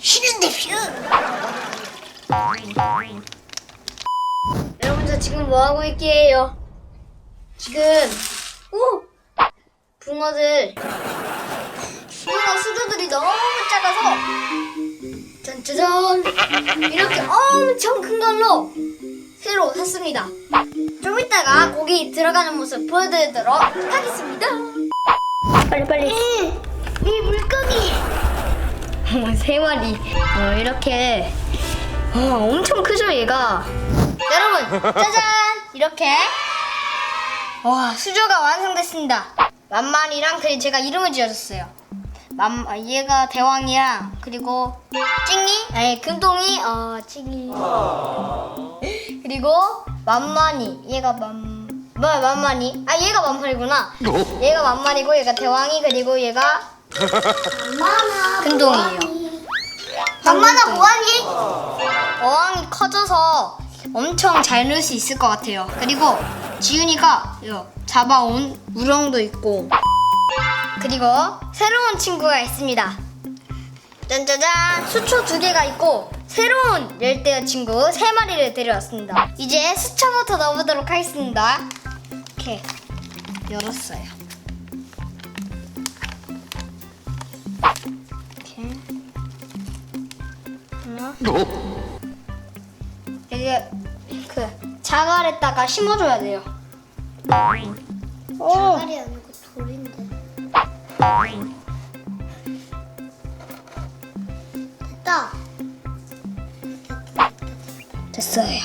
쉬는데 퓨. 여러분 저 지금 뭐 하고 있게요? 지금 오 붕어들 붕어 수조들이 너무 작아서 짠짜잔 이렇게 엄청 큰 걸로 새로 샀습니다. 좀 이따가 고기 들어가는 모습 보여드리도록 하겠습니다. 빨리 빨리. 이 물고기. 세 마리. 어, 이렇게. 어, 엄청 크죠 얘가. 여러분 짜잔! 이렇게. 와 수조가 완성됐습니다. 만만이랑 그리고 제가 이름을 지어줬어요. 만 아, 얘가 대왕이랑 그리고 찡이? 아니 금동이? 어 찡이. 그리고 만만이 얘가 만 뭐야 만만이 아 얘가 만만이구나. 얘가 만만이고 얘가 대왕이 그리고 얘가 금동이에요. 만만아 뭐하니? 어항이 커져서 엄청 잘 놀 수 있을 것 같아요. 그리고 지윤이가 요 잡아온 우렁도 있고 그리고 새로운 친구가 있습니다. 짠짜잔 수초 두 개가 있고 새로운 열대어 친구 세 마리를 데려왔습니다. 이제 수초부터 넣어보도록 하겠습니다. 이렇게 열었어요. 이게 그 자갈에다가 심어줘야 돼요. 오. 자갈이 아니고 돌인데. 됐다. 됐어요.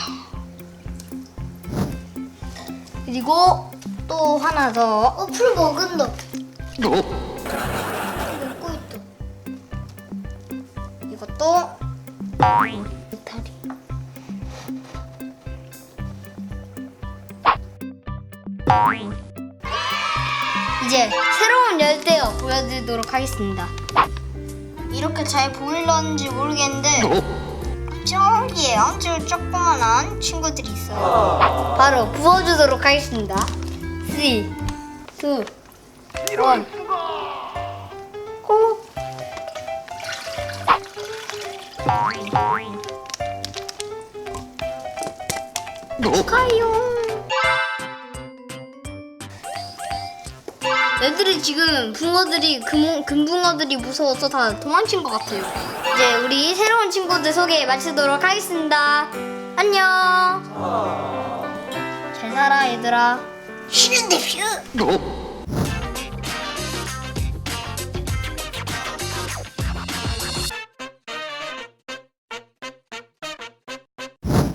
그리고 또 하나 더. 어, 풀 먹은다. 이탈이. 이제 새로운 열대어 보여드리도록 하겠습니다. 이렇게 잘 보일런지 모르겠는데 저기에 아주 조그만한 친구들이 있어요. 바로 부어주도록 하겠습니다. 3, 2, 1, 가요. 애들이 지금 붕어들이 금, 금붕어들이 무서워서 다 도망친 것 같아요. 이제 우리 새로운 친구들 소개 마치도록 하겠습니다. 안녕. 잘 살아 얘들아. 쉬는데 퓨.